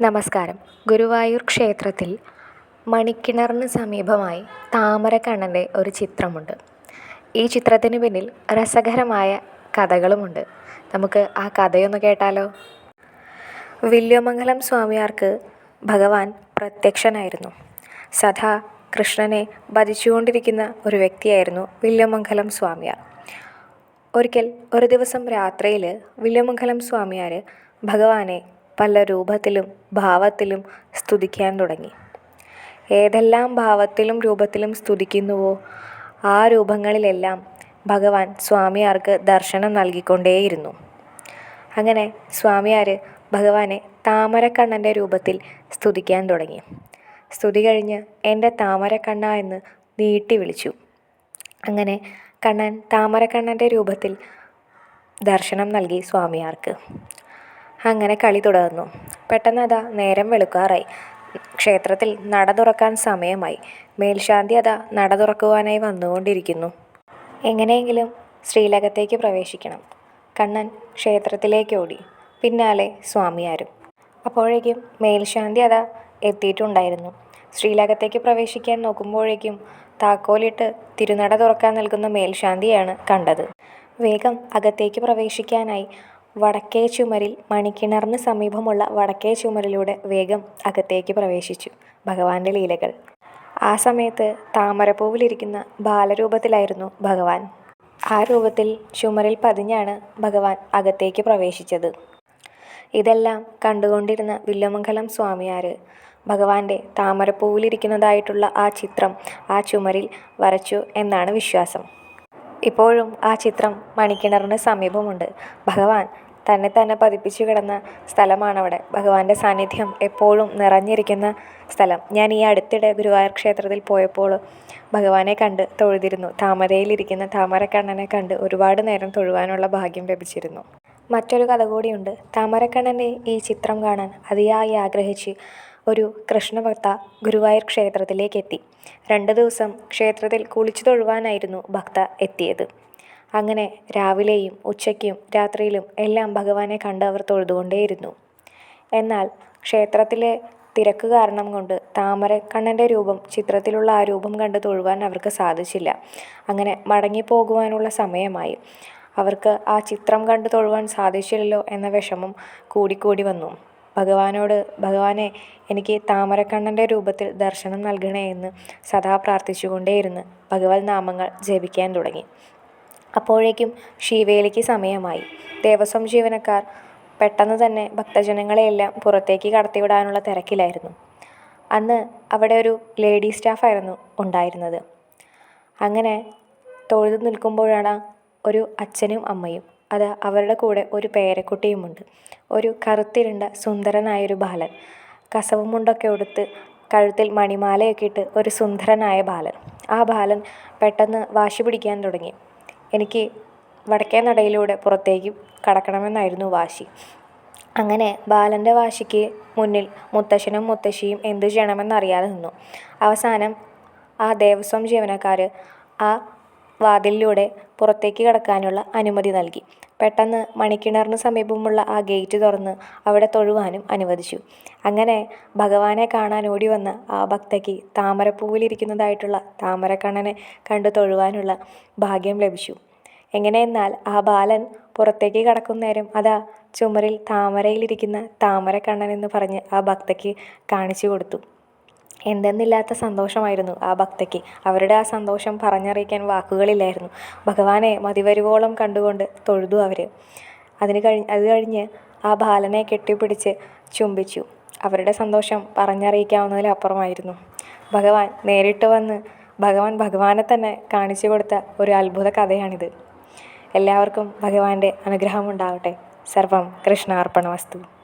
നമസ്കാരം. ഗുരുവായൂർ ക്ഷേത്രത്തിൽ മണിക്കിണറിന് സമീപമായി താമരക്കണ്ണന്റെ ഒരു ചിത്രമുണ്ട്. ഈ ചിത്രത്തിന് പിന്നിൽ രസകരമായ കഥകളുമുണ്ട്. നമുക്ക് ആ കഥയൊന്ന് കേട്ടാലോ? വില്യമംഗലം സ്വാമിയാർക്ക് ഭഗവാൻ പ്രത്യക്ഷനായിരുന്നു. സദാ കൃഷ്ണനെ ഭജിച്ചുകൊണ്ടിരിക്കുന്ന ഒരു വ്യക്തിയായിരുന്നു വില്യമംഗലം സ്വാമിയാർ. ഒരിക്കൽ ഒരു ദിവസം രാത്രിയിൽ വില്യമംഗലം സ്വാമിയാർ ഭഗവാനെ പല രൂപത്തിലും ഭാവത്തിലും സ്തുതിക്കാൻ തുടങ്ങി. ഏതെല്ലാം ഭാവത്തിലും രൂപത്തിലും സ്തുതിക്കുന്നുവോ ആ രൂപങ്ങളിലെല്ലാം ഭഗവാൻ സ്വാമിയാർക്ക് ദർശനം നൽകിക്കൊണ്ടേയിരുന്നു. അങ്ങനെ സ്വാമിയാർ ഭഗവാനെ താമരക്കണ്ണന്റെ രൂപത്തിൽ സ്തുതിക്കാൻ തുടങ്ങി. സ്തുതി കഴിഞ്ഞ് എന്റെ താമരക്കണ്ണ എന്ന് നീട്ടി വിളിച്ചു. അങ്ങനെ കണ്ണൻ താമരക്കണ്ണന്റെ രൂപത്തിൽ ദർശനം നൽകി സ്വാമിയാർക്ക്. അങ്ങനെ കളി തുടർന്നു. പെട്ടെന്നതാ നേരം വെളുക്കാറായി. ക്ഷേത്രത്തിൽ നട തുറക്കാൻ സമയമായി. മേൽശാന്തി അതാ നട തുറക്കുവാനായി വന്നുകൊണ്ടിരിക്കുന്നു. എങ്ങനെയെങ്കിലും ശ്രീലകത്തേക്ക് പ്രവേശിക്കണം. കണ്ണൻ ക്ഷേത്രത്തിലേക്ക് ഓടി. പിന്നാലെ സ്വാമിയാരും. അപ്പോഴേക്കും മേൽശാന്തി അതാ എത്തിയിട്ടുണ്ടായിരുന്നു. ശ്രീലകത്തേക്ക് പ്രവേശിക്കാൻ നോക്കുമ്പോഴേക്കും താക്കോലിട്ട് തിരുനട തുറക്കാൻ നൽകുന്ന മേൽശാന്തിയാണ് കണ്ടത്. വേഗം അകത്തേക്ക് പ്രവേശിക്കാനായി വടക്കേ ചുമരിൽ മണിക്കിണറിന് സമീപമുള്ള വടക്കേ ചുമരിലൂടെ വേഗം അകത്തേക്ക് പ്രവേശിച്ചു ഭഗവാന്റെ ലീലകൾ. ആ സമയത്ത് താമരപ്പൂവിലിരിക്കുന്ന ബാലരൂപത്തിലായിരുന്നു ഭഗവാൻ. ആ രൂപത്തിൽ ചുമരിൽ പതിഞ്ഞാണ് ഭഗവാൻ അകത്തേക്ക് പ്രവേശിച്ചത്. ഇതെല്ലാം കണ്ടുകൊണ്ടിരുന്ന വില്ലമംഗലം സ്വാമിയാർ ഭഗവാന്റെ താമരപ്പൂവിലിരിക്കുന്നതായിട്ടുള്ള ആ ചിത്രം ആ ചുമരിൽ വരച്ചു എന്നാണ് വിശ്വാസം. ഇപ്പോഴും ആ ചിത്രം മണിക്കിണറിന് സമീപമുണ്ട്. ഭഗവാൻ തന്നെ തന്നെ പതിപ്പിച്ചു കിടന്ന സ്ഥലമാണവിടെ. ഭഗവാന്റെ സാന്നിധ്യം എപ്പോഴും നിറഞ്ഞിരിക്കുന്ന സ്ഥലം. ഞാൻ ഈ അടുത്തിടെ ഗുരുവായൂർ ക്ഷേത്രത്തിൽ പോയപ്പോൾ ഭഗവാനെ കണ്ട് തൊഴുതിരുന്നു. താമരയിലിരിക്കുന്ന താമരക്കണ്ണനെ കണ്ട് ഒരുപാട് നേരം തൊഴുവാനുള്ള ഭാഗ്യം ലഭിച്ചിരുന്നു. മറ്റൊരു കഥ കൂടിയുണ്ട്. താമരക്കണ്ണന്റെ ഈ ചിത്രം കാണാൻ അതിയായി ആഗ്രഹിച്ച് ഒരു കൃഷ്ണഭക്ത ഗുരുവായൂർ ക്ഷേത്രത്തിലേക്ക് എത്തി. രണ്ട് ദിവസം ക്ഷേത്രത്തിൽ കുളിച്ചു തൊഴുവാനായിരുന്നു ഭക്ത എത്തിയത്. അങ്ങനെ രാവിലെയും ഉച്ചയ്ക്കും രാത്രിയിലും എല്ലാം ഭഗവാനെ കണ്ട് അവർ തൊഴുതുകൊണ്ടേയിരുന്നു. എന്നാൽ ക്ഷേത്രത്തിലെ തിരക്ക് കാരണം കൊണ്ട് താമരക്കണ്ണന്റെ രൂപം ചിത്രത്തിലുള്ള ആ രൂപം കണ്ട് തൊഴുവാൻ അവർക്ക് സാധിച്ചില്ല. അങ്ങനെ മടങ്ങിപ്പോകുവാനുള്ള സമയമായി. അവർക്ക് ആ ചിത്രം കണ്ട് തൊഴുവാൻ സാധിച്ചില്ലല്ലോ എന്ന വിഷമം കൂടിക്കൂടി വന്നു. ഭഗവാനോട് ഭഗവാനെ എനിക്ക് താമരക്കണ്ണന്റെ രൂപത്തിൽ ദർശനം നൽകണേ എന്ന് സദാ പ്രാർത്ഥിച്ചുകൊണ്ടേയിരുന്ന് ഭഗവത് നാമങ്ങൾ ജപിക്കാൻ തുടങ്ങി. അപ്പോഴേക്കും ശിവേലിക്ക് സമയമായി. ദേവസ്വം ജീവനക്കാർ പെട്ടെന്ന് തന്നെ ഭക്തജനങ്ങളെയെല്ലാം പുറത്തേക്ക് കടത്തിവിടാനുള്ള തിരക്കിലായിരുന്നു. അന്ന് അവിടെ ഒരു ലേഡി സ്റ്റാഫായിരുന്നു ഉണ്ടായിരുന്നത്. അങ്ങനെ തൊഴുതു നിൽക്കുമ്പോഴാണ് ഒരു അച്ഛനും അമ്മയും അത് അവരുടെ കൂടെ ഒരു പേരക്കുട്ടിയുമുണ്ട്. ഒരു കറുത്തിരുണ്ട സുന്ദരനായൊരു ബാലൻ. കസവുമുണ്ടൊക്കെ ഉടുത്ത് കഴുത്തിൽ മണിമാലയൊക്കെ ഇട്ട് ഒരു സുന്ദരനായ ബാലൻ. ആ ബാലൻ പെട്ടെന്ന് വാശി പിടിക്കാൻ തുടങ്ങി. എനിക്ക് വടക്കേ നടയിലൂടെ പുറത്തേക്ക് കടക്കണമെന്നായിരുന്നു വാശി. അങ്ങനെ ബാലന്റെ വാശിക്ക് മുന്നിൽ മുത്തശ്ശനും മുത്തശ്ശിയും എന്തു ചെയ്യണമെന്നറിയാതെ നിന്നു. അവസാനം ആ ദേവസ്വം ജീവനക്കാർ ആ വാതിലിലൂടെ പുറത്തേക്ക് കടക്കാനുള്ള അനുമതി നൽകി. പെട്ടെന്ന് മണിക്കിണറിന് സമീപമുള്ള ആ ഗേറ്റ് തുറന്ന് അവിടെ തൊഴുവാനും അനുവദിച്ചു. അങ്ങനെ ഭഗവാനെ കാണാൻ ഓടി വന്ന ആ ഭക്തയ്ക്ക് താമരപ്പൂവിലിരിക്കുന്നതായിട്ടുള്ള താമരക്കണ്ണനെ കണ്ടു തൊഴുവാനുള്ള ഭാഗ്യം ലഭിച്ചു. എങ്ങനെയെന്നാൽ ആ ബാലൻ പുറത്തേക്ക് കടക്കുന്നേരം അതാ ചുമരിൽ താമരയിലിരിക്കുന്ന താമരക്കണ്ണൻ എന്ന് പറഞ്ഞ് ആ ഭക്തയ്ക്ക് കാണിച്ചു കൊടുത്തു. എന്തെന്നില്ലാത്ത സന്തോഷമായിരുന്നു ആ ഭക്തയ്ക്ക്. അവരുടെ ആ സന്തോഷം പറഞ്ഞറിയിക്കാൻ വാക്കുകളില്ലായിരുന്നു. ഭഗവാനെ മതിവരുവോളം കണ്ടുകൊണ്ട് തൊഴുതു അവർ അതിന് കഴി അത് കഴിഞ്ഞ് ആ ബാലനെ കെട്ടിപ്പിടിച്ച് ചുംബിച്ചു. അവരുടെ സന്തോഷം പറഞ്ഞറിയിക്കാവുന്നതിലപ്പുറമായിരുന്നു ഭഗവാൻ നേരിട്ട് വന്ന് ഭഗവാൻ ഭഗവാനെ തന്നെ കാണിച്ചു കൊടുത്ത ഒരു അത്ഭുത കഥയാണിത്. എല്ലാവർക്കും ഭഗവാന്റെ അനുഗ്രഹം ഉണ്ടാവട്ടെ. സർവം കൃഷ്ണാർപ്പണ വസ്തു